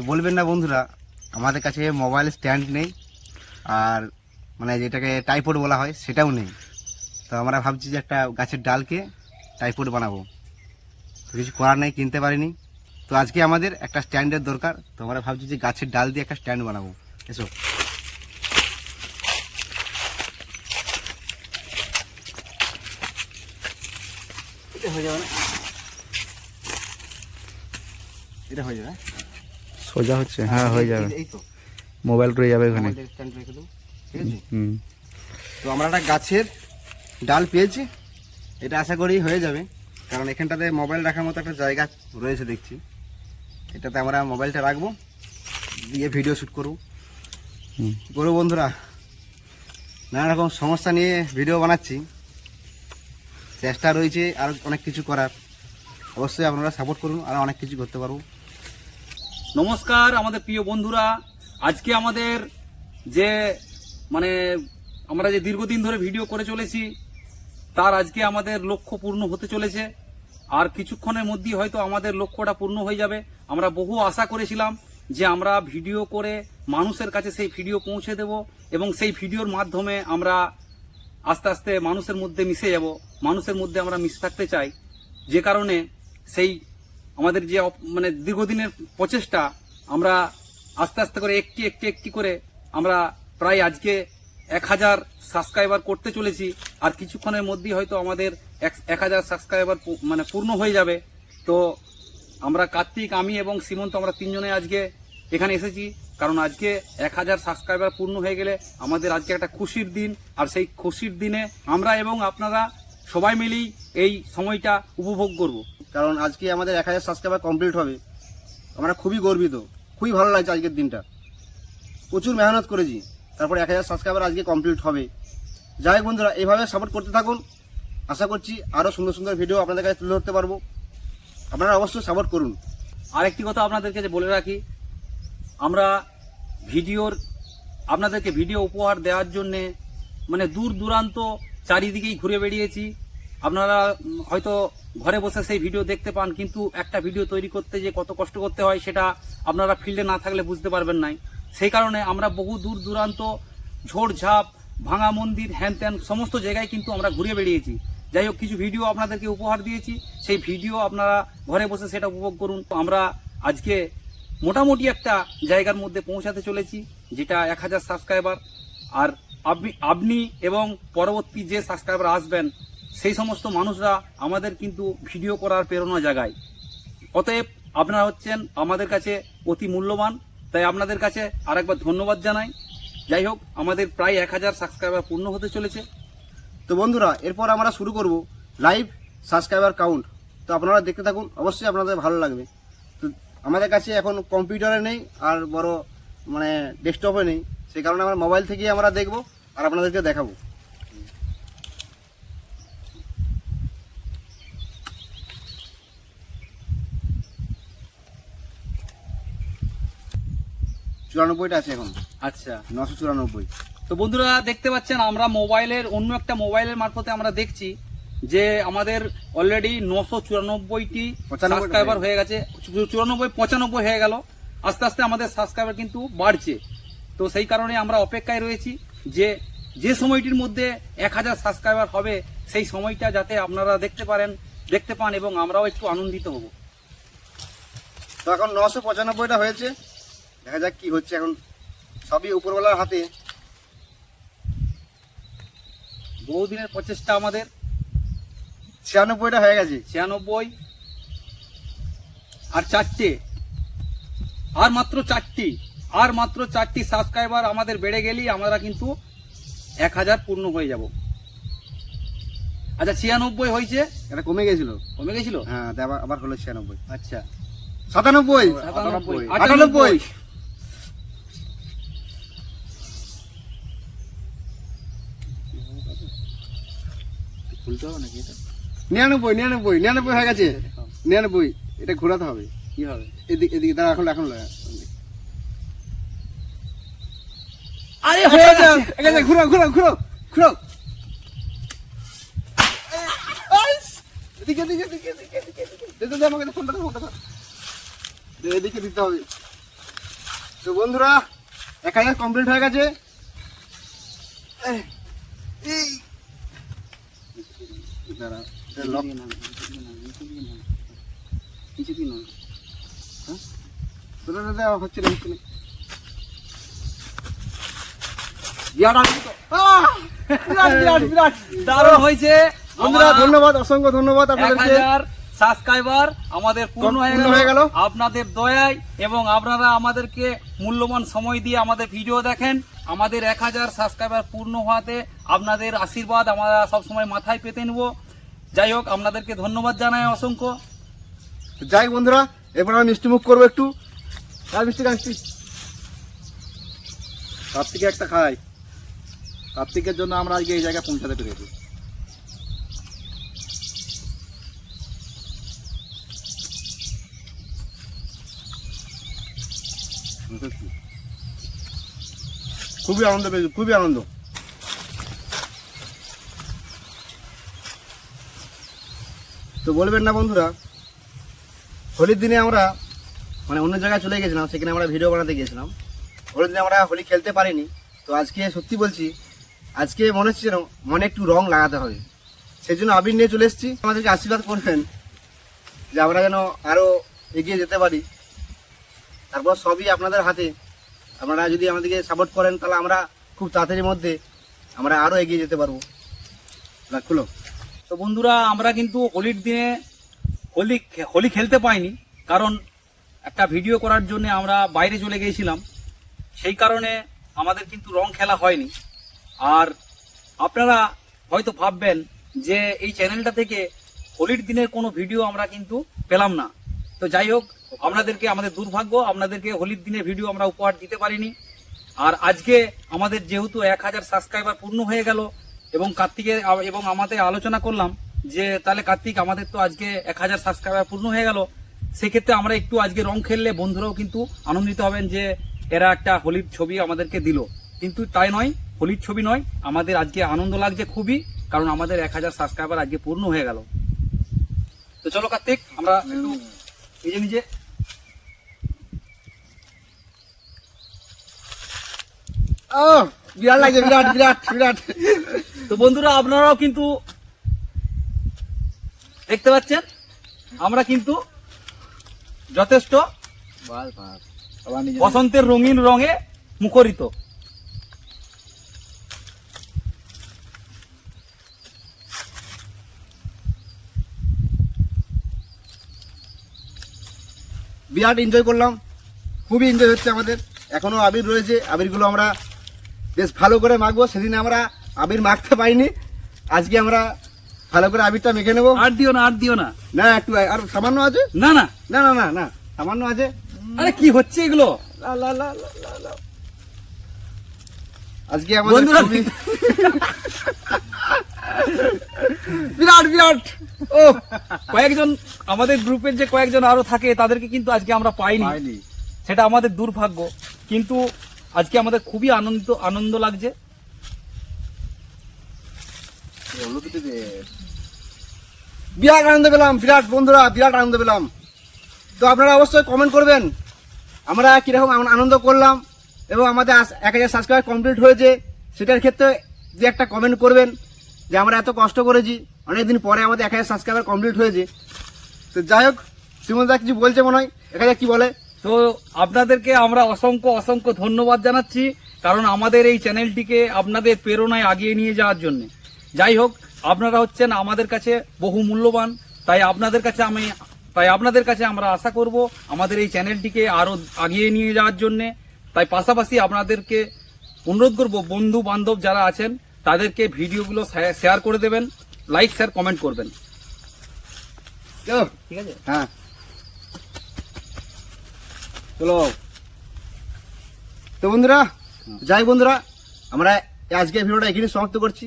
তো বলবেন না বন্ধুরা, আমাদের কাছে মোবাইল স্ট্যান্ড নেই, আর মানে যেটাকে টাইপোড বলা হয়, সেটাও নেই। তো আমরা ভাবছি যে একটা গাছের ডালকে টাইপোড বানাবো। তো কিছু করার নেই, কিনতে পারিনি। তো আজকে আমাদের একটা স্ট্যান্ডের দরকার, তো আমরা ভাবছি যে গাছের ডাল দিয়ে একটা স্ট্যান্ড বানাবো। এসো। এটা হয়ে যাবে না? এটা হয়ে যাবে? সোজা হচ্ছে হ্যাঁ হয়ে যাবে। এই- এই তো। মোবাইল রয়ে যাবে ওখানে। হুম। তো আমরা একটা গাছের ডাল পেয়েছি এটা আশা করি হয়ে যাবে কারণ এখানটাতে মোবাইল রাখার মতো একটা জায়গা রয়েছে দেখছি। এটাতে আমরা মোবাইলটা রাখব দিয়ে ভিডিও শ্যুট করব। করব বন্ধুরা নানা রকম সমস্যা নিয়ে ভিডিও বানাচ্ছি। চেষ্টা রয়েছে আর অনেক কিছু করার। অবশ্যই আপনারা সাপোর্ট করুন আর অনেক কিছু করতে পারব। নমস্কার, আমাদের প্রিয় বন্ধুরা। আজকে আমাদের যে মানে আমরা যে দীর্ঘদিন ধরে ভিডিও করে চলেছি, তার আজকে আমাদের লক্ষ্য পূর্ণ হতে চলেছে। আর কিছুক্ষণের মধ্যেই হয়তো আমাদের লক্ষ্যটা পূর্ণ হয়ে যাবে। আমরা বহু আশা করেছিলাম যে আমরা ভিডিও করে মানুষের কাছে সেই ভিডিও পৌঁছে দেব এবং সেই ভিডিওর মাধ্যমে আমরা আস্তে আস্তে মানুষের মধ্যে মিশে যাব, মানুষের মধ্যে আমরা মিশে থাকতে চাই। যে কারণে সেই আমাদের যে মানে দীর্ঘদিনের প্রচেষ্টা, আমরা আস্তে আস্তে করে একটি একটি একটি করে আমরা প্রায় আজকে এক হাজার সাবস্ক্রাইবার করতে চলেছি। আর কিছুক্ষণের মধ্যেই হয়তো আমাদের এক হাজার সাবস্ক্রাইবার মানে পূর্ণ হয়ে যাবে। তো আমরা কার্তিক, আমি এবং সীমন্ত আমরা তিনজনে আজকে এখানে এসেছি। কারণ আজকে এক হাজার সাবস্ক্রাইবার পূর্ণ হয়ে গেলে আমাদের আজকে একটা খুশির দিন। আর সেই খুশির দিনে আমরা এবং আপনারা সবাই মিলেই এই সময়টা উপভোগ করব। কারণ আজকে আমাদের এক হাজার সাবস্ক্রাইবার কমপ্লিট হবে। আমরা খুবই গর্বিত, খুবই ভালো লাগছে আজকের দিনটা। প্রচুর মেহনত করেছি, তারপর এক হাজার সাবস্ক্রাইবার আজকে কমপ্লিট হবে। যাই হোক বন্ধুরা এইভাবে সাপোর্ট করতে থাকুন। আশা করছি আরও সুন্দর সুন্দর ভিডিও আপনাদের কাছে তুলে ধরতে পারব। আপনারা অবশ্যই সাপোর্ট করুন। আরেকটি কথা আপনাদেরকে যে বলে রাখি, আমরা ভিডিওর, আপনাদেরকে ভিডিও উপহার দেওয়ার জন্যে মানে দূর দূরান্ত চারিদিকেই ঘুরে বেরিয়েছি আপনারা হয়তো ঘরে বসে সেই ভিডিও দেখতে পান, কিন্তু একটা ভিডিও তৈরি করতে যে কত কষ্ট করতে হয় সেটা আপনারা ফিল্ডে না থাকলে বুঝতে পারবেন নাই। সেই কারণে আমরা বহু দূর দূরান্ত, ঝোড়ঝাপ, ভাঙা মন্দির, হ্যান ত্যান সমস্ত জায়গায় কিন্তু আমরা ঘুরে বেরিয়েছি যাই হোক, কিছু ভিডিও আপনাদেরকে উপহার দিয়েছি। সেই ভিডিও আপনারা ঘরে বসে সেটা উপভোগ করুন। তো আমরা আজকে মোটামুটি একটা জায়গার মধ্যে পৌঁছাতে চলেছি, যেটা এক হাজার সাবস্ক্রাইবার আর আপনি আপনি এবং পরবর্তী যে সাবস্ক্রাইবার আসবেন সেই সমস্ত মানুষরা আমাদের কিন্তু ভিডিও করার প্রেরণা জাগায়। অতএব আপনারা হচ্ছেন আমাদের কাছে অতি মূল্যবান। তাই আপনাদের কাছে আরেকবার ধন্যবাদ জানাই। যাই হোক, আমাদের প্রায় এক হাজার সাবস্ক্রাইবার পূর্ণ হতে চলেছে। তো বন্ধুরা, এরপর আমরা শুরু করব লাইভ সাবস্ক্রাইবার কাউন্ট তো আপনারা দেখতে থাকুন, অবশ্যই আপনাদের ভালো লাগবে। তো আমাদের কাছে এখন কম্পিউটারে নেই, আর বড় মানে ডেস্কটপে নেই। সেই কারণে আমরা মোবাইল থেকেই আমরা দেখব, আর আপনাদেরকে দেখাবো। চুরানব্বইটা আছে এখন। আচ্ছা। নশো চুরানব্বই। তো বন্ধুরা দেখতে পাচ্ছেন আমরা মোবাইলের অন্য একটা মোবাইলের মারফতে আমরা দেখছি যে আমাদের অলরেডি নশো চুরানব্বইটি 95 সাবস্ক্রাইবার হয়ে গেছে। চুরানব্বই পঁচানব্বই হয়ে গেল। আস্তে আস্তে আমাদের সাবস্ক্রাইবার কিন্তু বাড়ছে। তো সেই কারণে আমরা অপেক্ষায় রয়েছি যে যে সময়টির মধ্যে এক হাজার সাবস্ক্রাইবার হবে সেই সময়টা যাতে আপনারা দেখতে পারেন দেখতে পান এবং আমরাও একটু আনন্দিত হব। তো এখন নশো পঁচানব্বইটা হয়েছে। দেখা যাক কি হচ্ছে এখন। সবই উপরওয়ালার হাতে। বহুদিনের প্রচেষ্টা আমাদের। ছিয়ানব্বইটা হয়ে গেছে। ছিয়ানব্বই আর চারটে। আর মাত্র চারটি। আর মাত্র চারটি সাবস্ক্রাইবার আমাদের বেড়ে গেলেই আমরা কিন্তু এক হাজার পূর্ণ হয়ে যাব। আচ্ছা ছিয়ানব্বই হয়েছে? এটা কমে গেছিল। কমে গেছিল? হ্যাঁ আবার হলো ছিয়ানব্বই। আচ্ছা। সাতানব্বই। সাতানব্বই। আটানব্বই। খুলতে হবে নাকি এটা? নিরানব্বই নিরানব্বই নিরানব্বই হয়ে গেছে। নিরানব্বই এটা ঘোরাতে হবে। কি হবে? এদিকে এদিকে দাঁড়া এখন এখন লাগা। আরে হয়ে গেছে। ঘুরো ঘুরো ঘুরো ঘুরো। এদিকে এদিকে এদিকে এদিকে এদিকে এদিকে। দে, দে, দে, আমাকে ফোনটা ফোনটা দে। দে, এদিকে দিতে হবে। তো বন্ধুরা এক হাজার কমপ্লিট হয়ে গেছে। এই, এই। দাঁড়া, এটা lock দাঁড়া, দাঁড়া, দাঁড়া, হচ্ছে না, হচ্ছে ধন্যবাদ অসংখ্য ধন্যবাদ সাবস্ক্রাইবার আমাদের পূর্ণ হয়ে গেল। হয়ে গেল। আপনাদের দয়ায় এবং আপনারা আমাদেরকে মূল্যবান সময় দিয়ে আমাদের ভিডিও দেখেন। আমাদের এক হাজার সাবস্ক্রাইবার পূর্ণ হওয়াতে আপনাদের আশীর্বাদ আমরা সবসময় মাথায় পেতে নেব। যাই হোক আপনাদেরকে ধন্যবাদ জানাই অসংখ্য। যাই বন্ধুরা এবার আমি মিষ্টি মুখ করব একটু। আর মিষ্টি খা, মিষ্টি। কার্তিকে একটা খাই। কার্তিকের জন্য আমরা আজকে এই জায়গায় পৌঁছাতে পেরেছি। খুবই আনন্দ পেয়েছি খুবই আনন্দ। তো বলবেন না বন্ধুরা, হোলির দিনে আমরা মানে অন্য জায়গায় চলে গেছিলাম, সেখানে আমরা ভিডিও বানাতে গিয়েছিলাম। হোলির দিনে আমরা হোলি খেলতে পারিনি। তো আজকে সত্যি বলছি, আজকে মনে হচ্ছে যেন মনে একটু রং লাগাতে হবে। সেই জন্য আবির নিয়ে চলে এসেছি। আমাদেরকে আশীর্বাদ করবেন, যে আমরা যেন আরও এগিয়ে যেতে পারি। তারপর সবই আপনাদের হাতে। আপনারা যদি আমাদেরকে সাপোর্ট করেন, তাহলে আমরা খুব তাড়াতাড়ির মধ্যে আমরা আরও এগিয়ে যেতে পারব। রাখল। তো বন্ধুরা, আমরা কিন্তু হোলির দিনে হোলি হোলি খেলতে পাইনি, কারণ একটা ভিডিও করার জন্য আমরা বাইরে চলে গিয়েছিলাম। সেই কারণে আমাদের কিন্তু রং খেলা হয়নি। আর আপনারা হয়তো ভাববেন যে এই চ্যানেলটা থেকে হোলির দিনের কোনো ভিডিও আমরা কিন্তু পেলাম না। তো যাই হোক, আপনাদেরকে আমাদের দুর্ভাগ্য, আপনাদেরকে হোলির দিনের ভিডিও আমরা উপহার দিতে পারিনি। আর আজকে আমাদের যেহেতু এক হাজার সাবস্ক্রাইবার পূর্ণ হয়ে গেল এবং কার্তিকের এবং আমাদের আলোচনা করলাম যে তাহলে কার্তিক আমাদের তো আজকে এক হাজার সাবস্ক্রাইবার পূর্ণ হয়ে গেল। সেক্ষেত্রে আমরা একটু আজকে রং খেললে বন্ধুরাও কিন্তু আনন্দিত হবেন যে এরা একটা হোলির ছবি আমাদেরকে দিল। কিন্তু তাই নয় হোলির ছবি নয় আমাদের আজকে আনন্দ লাগছে খুবই কারণ আমাদের এক হাজার সাবস্ক্রাইবার আজকে পূর্ণ হয়ে গেল। তো চলো কার্তিক আমরা একটু নিজে নিজে ও বিরাট লাগছে বিরাট বিরাট বিরাট। তো বন্ধুরা, আপনারাও কিন্তু দেখতে পাচ্ছেন, আমরা কিন্তু যথেষ্ট বসন্তের রঙিন রঙে মুখরিত। বিরাট এনজয় করলাম। খুবই এনজয় হচ্ছে আমাদের। এখনও আবির রয়েছে। আবিরগুলো আমরা বেশ ভালো করে মাখবো। সেদিন আমরা আবির মাখতে পাইনি আজকে আমরা ভালো করে আবিরটা মেখে নেব। আর দিও না আর দিও না। না একটু আর সামান্য আছে? না না। না না না না সামান্য আছে। আরে কি হচ্ছে এগুলো? লা, লা, লা, লা, লা, লা। আজকে আমাদের বিরাট বিরাট। ও কয়েকজন আমাদের গ্রুপের যে কয়েকজন আরও থাকে তাদেরকে কিন্তু আজকে আমরা পাইনি। পাইনি। সেটা আমাদের দুর্ভাগ্য। কিন্তু আজকে আমাদের খুবই আনন্দ আনন্দ লাগছে। বিরাট আনন্দ পেলাম, বিরাট বন্ধুরা, বিরাট আনন্দ পেলাম। তো আপনারা অবশ্যই কমেন্ট করবেন। আমরা কীরকম আন- আনন্দ করলাম এবং আমাদের এক হাজার সাবস্ক্রাইব কমপ্লিট হয়েছে, সেটার ক্ষেত্রে যে একটা কমেন্ট করবেন যে আমরা এত কষ্ট করেছি, অনেকদিন পরে আমাদের এক হাজার সাবস্ক্রাইবার কমপ্লিট হয়েছে। তো যাই হোক শ্রীমন্ত কিছু বলছে মনে হয় এক হাজার কি বলে? তো আপনাদেরকে আমরা অসংখ্য অসংখ্য ধন্যবাদ জানাচ্ছি, কারণ আমাদের এই চ্যানেলটিকে আপনাদের প্রেরণায় আগিয়ে নিয়ে যাওয়ার জন্য। যাই হোক আপনারা হচ্ছেন আমাদের কাছে বহু মূল্যবান তাই আপনাদের কাছে আমি তাই আপনাদের কাছে আমরা আশা করব আমাদের এই চ্যানেলটিকে আরও আগিয়ে নিয়ে যাওয়ার জন্য। তাই পাশাপাশি আপনাদেরকে অনুরোধ করব বন্ধু বান্ধব যারা আছেন তাদেরকে ভিডিওগুলো শেয়ার করে দেবেন লাইক শেয়ার কমেন্ট করবেন। চলো। ঠিক আছে। হ্যাঁ। চলো। তো বন্ধুরা যাই বন্ধুরা আমরা আজকে ভিডিওটা এখানে সমাপ্ত করছি।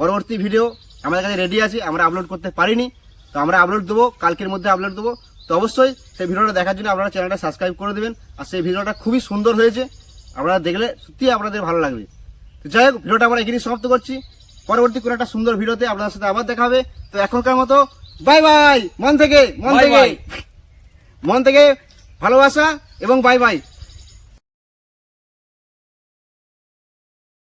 পরবর্তী ভিডিও আমাদের কাছে রেডি আছে আমরা আপলোড করতে পারিনি তো আমরা আপলোড দেবো কালকের মধ্যে আপলোড দেবো। তো অবশ্যই সেই ভিডিওটা দেখার জন্য আপনারা চ্যানেলটা সাবস্ক্রাইব করে দেবেন আর সেই ভিডিওটা খুবই সুন্দর হয়েছে আপনারা দেখলে সত্যি আপনাদের ভালো লাগবে। তো যাই হোক ভিডিওটা আমরা এখানেই সমাপ্ত করছি। পরবর্তী কোনো একটা সুন্দর ভিডিওতে আপনাদের সাথে আবার দেখা হবে। তো এখনকার মতো বাই বাই মন থেকে মন থেকে. মন থেকে ভালোবাসা এবং বাই বাই